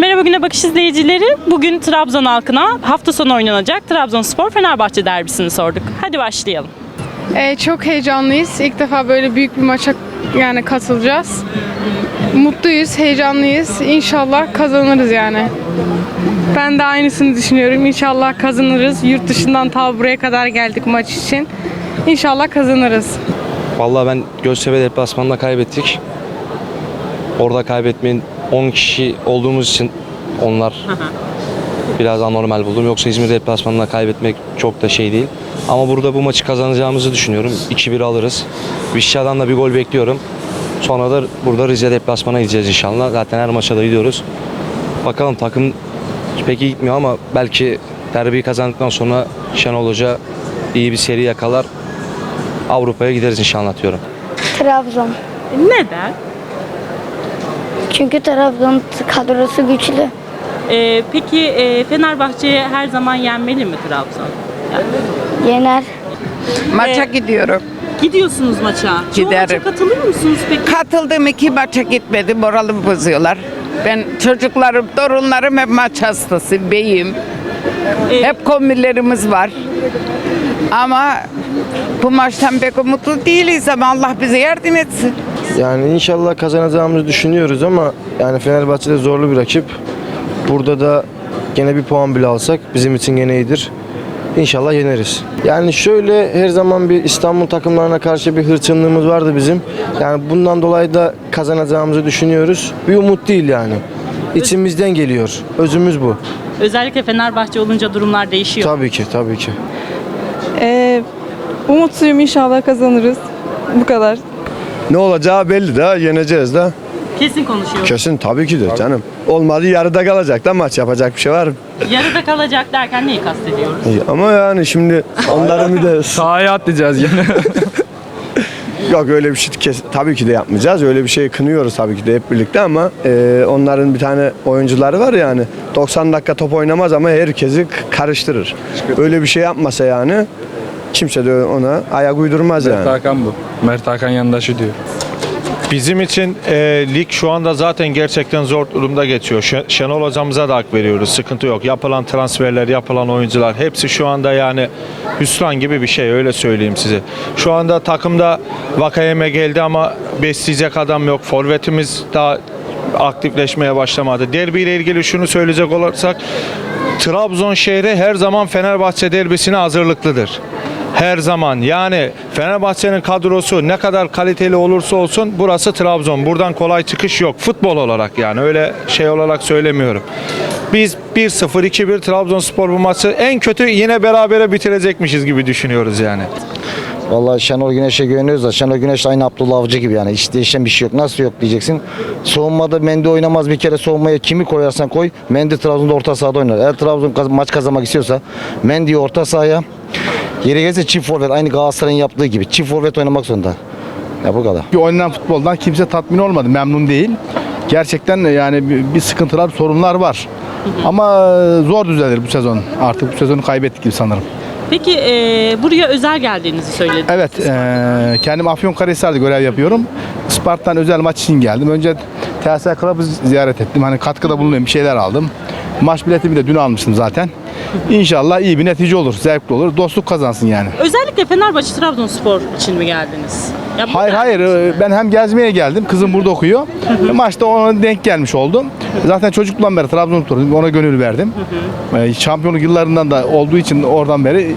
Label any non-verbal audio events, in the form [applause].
Merhaba Güne Bakış izleyicileri. Bugün Trabzon halkına hafta sonu oynanacak Trabzonspor Fenerbahçe derbisini sorduk. Hadi başlayalım. Ee, çok heyecanlıyız. İlk defa böyle büyük bir maça yani katılacağız. Mutluyuz, heyecanlıyız. İnşallah kazanırız yani. Ben de aynısını düşünüyorum. İnşallah kazanırız. Yurt dışından ta buraya kadar geldik maç için. İnşallah kazanırız. Vallahi ben Göztepe deplasmanında kaybettik. Orada kaybetmeyin 10 kişi olduğumuz için onlar biraz anormal buldum. Yoksa İzmir deplasmanında kaybetmek çok da şey değil. Ama burada bu maçı kazanacağımızı düşünüyorum. 2-1 alırız. Vişya'dan da bir gol bekliyorum. Sonra da burada Rize deplasmana gideceğiz inşallah. Zaten her maça da gidiyoruz. Bakalım takım pek iyi gitmiyor ama belki derbiyi kazandıktan sonra Şenol Hoca iyi bir seri yakalar. Avrupa'ya gideriz inşallah diyorum. Trabzon. Neden? Çünkü Trabzon kadrosu güçlü. Ee, peki e, Fenerbahçe'ye her zaman yenmeli mi Trabzon? Yener. Maça Ee, gidiyorum. Gidiyorsunuz maça. Çoğu maça Giderim. katılır mısınız peki? Katıldım iki maça gitmedim. Moralimi bozuyorlar. Ben çocuklarım, torunlarım hep maç hastası. Beyim. Hep kombilerimiz var. Ama bu maçtan pek umutlu değiliz ama Allah bize yardım etsin. Yani inşallah kazanacağımızı düşünüyoruz ama yani Fenerbahçe de zorlu bir rakip. Burada da gene bir puan bile alsak bizim için gene iyidir. İnşallah yeneriz. Yani şöyle her zaman bir İstanbul takımlarına karşı bir hırçınlığımız vardı bizim. Yani bundan dolayı da kazanacağımızı düşünüyoruz. Bir umut değil yani. İçimizden geliyor. Özümüz bu. özellikle Fenerbahçe olunca durumlar değişiyor. Tabii ki, tabii ki. Ee, umutluyum inşallah kazanırız. Bu kadar. Ne olacağı belli de yeneceğiz de. Kesin konuşuyor. Kesin tabii ki de canım. Olmadı yarıda kalacak da maç yapacak bir şey var mı? Yarıda kalacak derken neyi kastediyoruz? Ama yani şimdi [laughs] onların bir de Sahaya atlayacağız yine. [laughs] yok öyle bir şey kes, tabii ki de yapmayacağız. Öyle bir şey kınıyoruz tabii ki de hep birlikte ama e, onların bir tane oyuncuları var yani 90 dakika top oynamaz ama herkesi karıştırır. Öyle bir şey yapmasa yani kimse de ona ayak uydurmaz yani. Mert Hakan bu. Mert Hakan yandaşı diyor. Bizim için e, lig şu anda zaten gerçekten zor durumda geçiyor. Şen- Şenol hocamıza da hak veriyoruz. Sıkıntı yok. Yapılan transferler, yapılan oyuncular hepsi şu anda yani hüsran gibi bir şey öyle söyleyeyim size. Şu anda takımda Vakayeme geldi ama besleyecek adam yok. Forvetimiz daha aktifleşmeye başlamadı. Derbi ile ilgili şunu söyleyecek olursak Trabzon şehri her zaman Fenerbahçe derbisine hazırlıklıdır. Her zaman yani Fenerbahçe'nin kadrosu ne kadar kaliteli olursa olsun burası Trabzon. Buradan kolay çıkış yok. Futbol olarak yani öyle şey olarak söylemiyorum. Biz 1-0 2-1 Trabzonspor bu maçı en kötü yine berabere bitirecekmişiz gibi düşünüyoruz yani. Vallahi Şenol Güneş'e güveniyoruz da Şenol Güneş de aynı Abdullah Avcı gibi yani hiç değişen bir şey yok. Nasıl yok diyeceksin. Savunmada Mendi oynamaz bir kere savunmaya kimi koyarsan koy. Mendi Trabzon'da orta sahada oynar. Eğer Trabzon maç kazanmak istiyorsa Mendi'yi orta sahaya yeri gelse çift forvet aynı Galatasaray'ın yaptığı gibi çift forvet oynamak zorunda. Ya bu kadar. Bir oynanan futboldan kimse tatmin olmadı, memnun değil. Gerçekten yani bir, bir sıkıntılar, sorunlar var. Ama zor düzelir bu sezon. Artık bu sezonu kaybettik gibi sanırım. Peki e, buraya özel geldiğinizi söylediniz. Evet, eee kendim Afyonkarahisar'da görev yapıyorum. Spartan özel maç için geldim. Önce TSS Club'ı ziyaret ettim. Hani katkıda bulunayım, bir şeyler aldım. Maç biletimi de dün almıştım zaten. İnşallah iyi bir netice olur, zevkli olur. Dostluk kazansın yani. Özellikle Fenerbahçe Trabzonspor için mi geldiniz? Ya bu- Hayır hayır e, ben hem gezmeye geldim kızım burada okuyor. Maçta ona denk gelmiş oldum. Zaten çocukluğumdan beri Trabzonspor'um ona gönül verdim. E, Şampiyonluk yıllarından da olduğu için oradan beri